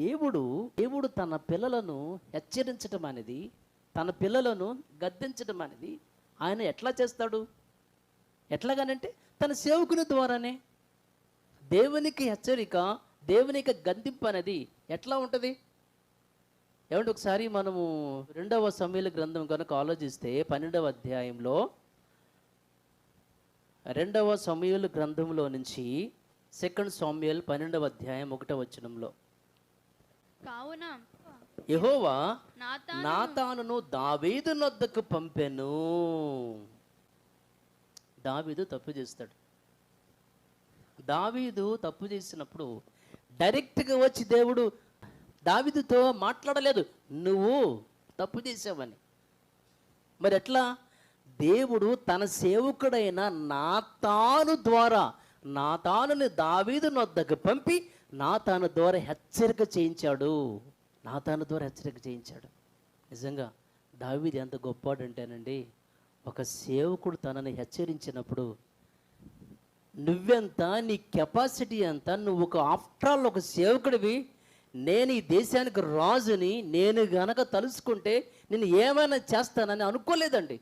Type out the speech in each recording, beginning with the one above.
దేవుడు దేవుడు తన పిల్లలను హెచ్చరించడం అనేది తన పిల్లలను గద్దించడం అనేది ఆయన ఎట్లా చేస్తాడు? ఎట్లాగానంటే తన సేవకుని ద్వారానే. దేవునికి హెచ్చరిక దేవునికి గద్దింపు అనేది ఎట్లా ఉంటుంది? ఏమంటే ఒకసారి మనము రెండవ సమీల గ్రంథం కనుక ఆలోచిస్తే పన్నెండవ అధ్యాయంలో రెండవ సమయలు గ్రంథంలో నుంచి సెకండ్ సామ్యుయల్ పన్నెండవ అధ్యాయం ఒకటవ వచనంలో. కావున యెహోవా నాతా నాతానును దావీదు నొద్దకు పంపెను. దావీదు తప్పు చేస్తాడు. దావీదు తప్పు చేసినప్పుడు డైరెక్ట్గా వచ్చి దేవుడు దావీదుతో మాట్లాడలేదు. నువ్వు తప్పు చేసావని. మరి ఎట్లా? దేవుడు తన సేవకుడైన నాతాను ద్వారా నాతానుని దావీదు నొద్దకు పంపి నాతాను ద్వారా హెచ్చరిక చేయించాడు. నాతాను ద్వారా హెచ్చరిక చేయించాడు. నిజంగా దావీది ఎంత గొప్పవాడంటేనండి ఒక సేవకుడు తనని హెచ్చరించినప్పుడు నువ్వెంత నీ కెపాసిటీ ఎంత నువ్వు ఒక ఆఫ్టర్ ఆల్ ఒక సేవకుడివి నేను ఈ దేశానికి రాజుని నేను గనక తలుసుకుంటే నేను ఏమైనా చేస్తానని అనుకోలేదండి.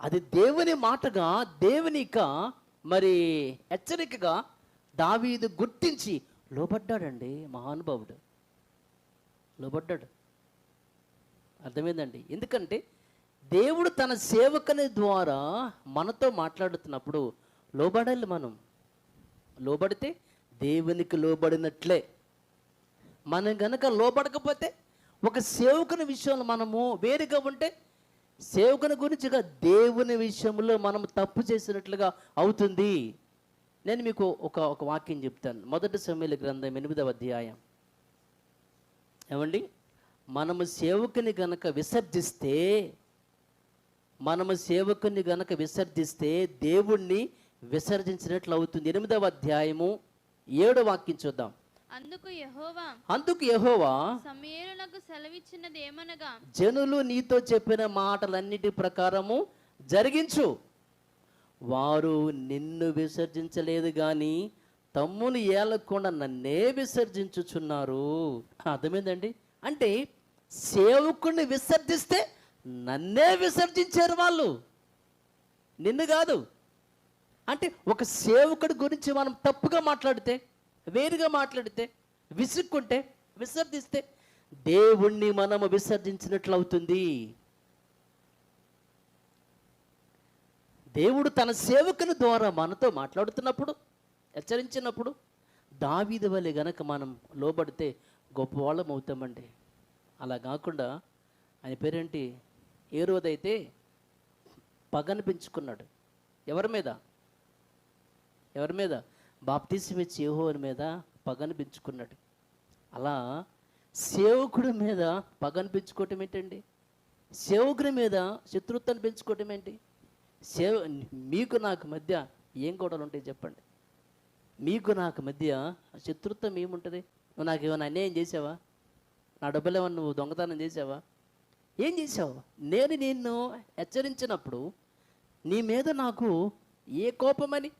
అది దేవుని మాటగా దేవునిక మరి హెచ్చరికగా దావీదు గుర్తించి లోబడ్డాడండి మహానుభావుడు. లోబడ్డాడు. అర్థమైందండి. ఎందుకంటే దేవుడు తన సేవకుని ద్వారా మనతో మాట్లాడుతున్నప్పుడు లోబడాలి మనం. లోబడితే దేవునికి లోబడినట్లే. మనం గనక లోబడకపోతే ఒక సేవకుని విషయంలో మనము వేరుగా ఉంటే సేవకుని గురించిగా దేవుని విషయంలో మనం తప్పు చేసినట్లుగా అవుతుంది. నేను మీకు ఒక ఒక వాక్యం చెప్తాను. మొదటి సమయంలో గ్రంథం ఎనిమిదవ అధ్యాయం. ఏమండి? మనము సేవకుని గనక విసర్జిస్తే మనము సేవకుని గనక విసర్జిస్తే దేవుణ్ణి విసర్జించినట్లు అవుతుంది. ఎనిమిదవ అధ్యాయము ఏడో వాక్యం చూద్దాం. అందుకు యెహోవా అందుకు యెహోవా సమీరులకు సెలవిచ్చినది ఏమనగా జనులు నీతో చెప్పిన మాటలన్నిటి ప్రకారము జరిగించు. వారు నిన్ను విసర్జించలేదు కానీ తమ్మును ఏలకుండా నన్నే విసర్జించుచున్నారు. అర్థమైందండి? అంటే సేవకుడిని విసర్జిస్తే నన్నే విసర్జించారు వాళ్ళు. నిన్ను కాదు. అంటే ఒక సేవకుడి గురించి మనం తప్పుగా మాట్లాడితే వేరుగా మాట్లాడితే విసుక్కుంటే విసర్జిస్తే దేవుణ్ణి మనము విసర్జించినట్లు అవుతుంది. దేవుడు తన సేవకుని ద్వారా మనతో మాట్లాడుతున్నప్పుడు హెచ్చరించినప్పుడు దావీది వలె గనక మనం లోబడితే గొప్పవాళ్ళం అవుతామండి. అలా కాకుండా ఆయన పేరేంటి? ఏ రోజైతే పగను పెంచుకున్నాడు ఎవరి మీద? ఎవరి మీద? బాప్తిసం ఇచ్చి మీద పగనిపించుకున్నాడు అలా సేవకుడి మీద పగనిపించుకోవటం ఏంటండి? సేవకుడి మీద శత్రుత్వాన్ని పెంచుకోవటం ఏంటి? సేవ మీకు నాకు మధ్య ఏం గొడవలు ఉంటాయి చెప్పండి. మీకు నాకు మధ్య శత్రుత్వం ఏముంటుంది? నువ్వు నాకు ఏమైనా అన్యాయం చేసావా? నా డబ్బులు ఏమన్నా నువ్వు దొంగతనం చేసావా? ఏం చేసావు? నేను నిన్ను హెచ్చరించినప్పుడు నీ మీద నాకు ఏ కోపమని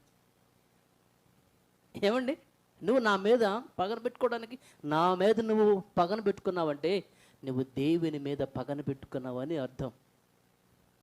ఏమండి? నువ్వు నా మీద పగన పెట్టుకోవడానికి నా మీద నువ్వు పగన పెట్టుకున్నావంటే నువ్వు దేవుని మీద పగన పెట్టుకున్నావని అర్థం.